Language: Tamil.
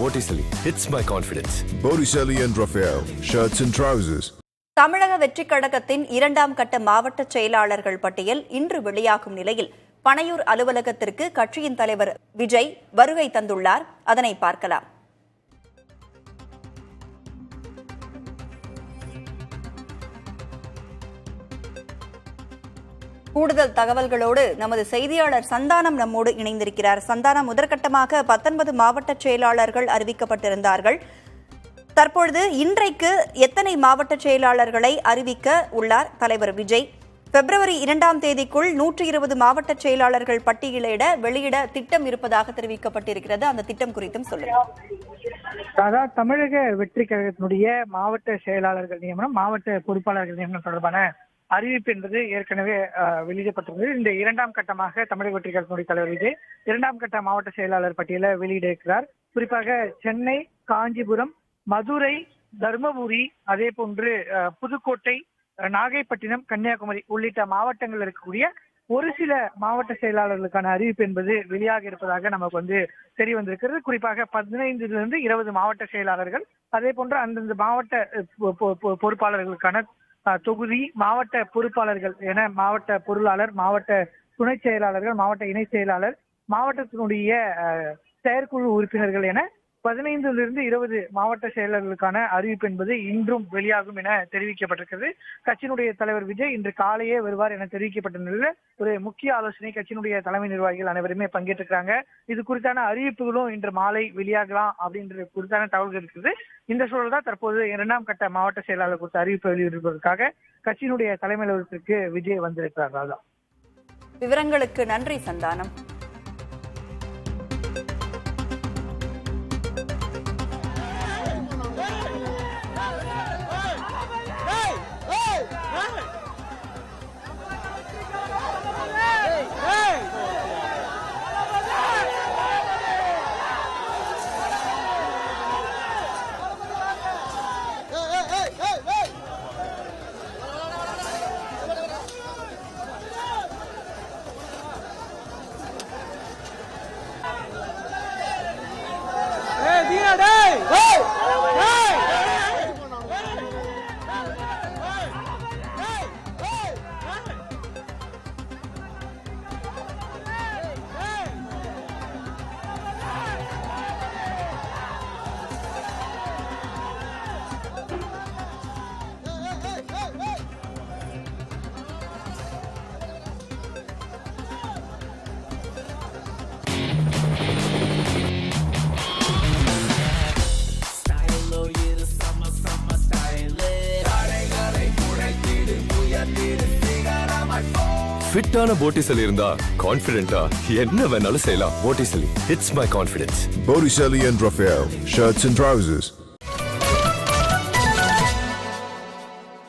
Vorticeli hits my confidence. Botticelli and Raphael, shirts and trousers. தமிழக வெற்றிக் கழகத்தின் இரண்டாம் கட்ட மாவட்ட செயலாளர்கள் பட்டியல் இன்று வெளியாகும் நிலையில் பனையூர் அலுவலகத்திற்கு கட்சியின் தலைவர் விஜய் வருகை தந்துள்ளார் அதனை பார்க்கலாம் கூடுதல் தகவல்களோடு நமது செய்தியாளர் சந்தானம் நம்மோடு இணைந்திருக்கிறார். சந்தானம் முதற்கட்டமாக பத்தொன்பது மாவட்ட செயலாளர்கள் அறிவிக்கப்பட்டிருந்தார்கள். தற்பொழுது இன்றைக்கு எத்தனை மாவட்ட செயலாளர்களை அறிவிக்க உள்ளார் தலைவர் விஜய்? பிப்ரவரி இரண்டாம் தேதிக்குள் நூற்றி இருபது மாவட்ட செயலாளர்கள் பட்டியலிட வெளியிட திட்டம் இருப்பதாக தெரிவிக்கப்பட்டிருக்கிறது. அந்த திட்டம் குறித்தும் சொல்லுங்க. தமிழக வெற்றி கழகத்தினுடைய மாவட்ட செயலாளர்கள் நியமனம் மாவட்ட பொறுப்பாளர்கள் நியமனம் தொடர்பான அறிவிப்பு என்பது ஏற்கனவே வெளியிடப்பட்டுள்ளது இந்த இரண்டாம் கட்டமாக தமிழக வெற்றி கழகத்தினுடைய தலைவர் விஜய் இரண்டாம் கட்ட மாவட்ட செயலாளர் பட்டியலை வெளியிட இருக்கிறார் குறிப்பாக சென்னை காஞ்சிபுரம் மதுரை தருமபுரி அதே போன்று புதுக்கோட்டை நாகைப்பட்டினம் கன்னியாகுமரி உள்ளிட்ட மாவட்டங்கள் இருக்கக்கூடிய ஒரு சில மாவட்ட செயலாளர்களுக்கான அறிவிப்பு என்பது வெளியாக இருப்பதாக நமக்கு வந்து தெரிய வந்திருக்கிறது. குறிப்பாக பதினைந்திலிருந்து இருபது மாவட்ட செயலாளர்கள் அதே போன்று அந்தந்த மாவட்ட பொ- பொ- பொ- பொறுப்பாளர்களுக்கான தொகுதி மாவட்ட பொறுப்பாளர்கள் என மாவட்ட பொருளாளர் மாவட்ட துணை செயலாளர்கள் மாவட்ட இணை செயலாளர் மாவட்டத்தினுடைய செயற்குழு உறுப்பினர்கள் என பதினைந்திலிருந்து இருபது மாவட்ட செயலர்களுக்கான அறிவிப்பு என்பது இன்றும் வெளியாகும் என தெரிவிக்கப்பட்டிருக்கிறது. கட்சியினுடைய தலைவர் விஜய் இன்று காலையே வருவார் என தெரிவிக்கப்பட்ட நிலையில் ஒரு முக்கிய ஆலோசனை கட்சியினுடைய தலைமை நிர்வாகிகள் அனைவருமே பங்கேற்றிருக்காங்க இது குறித்தான அறிவிப்புகளும் இன்று மாலை வெளியாகலாம் அப்படின்ற குறித்தான தகவல்கள் இருக்குது. இந்த சூழல் தான் தற்போது இரண்டாம் கட்ட மாவட்ட செயலாளர் குறித்த அறிவிப்பு வெளியிடுவதற்காக கட்சியினுடைய தலைமை அலுவலகத்திற்கு விஜய் வந்திருக்கிறார் ராதா விவரங்களுக்கு நன்றி சந்தானம். ஃபிட்டான போட்டிசலி இருந்தா கான்ஃபிடென்ட்டா என்ன வேணாலும் செய்யலாம் Botticelli it's my confidence Botticelli and ruffle shirts and trousers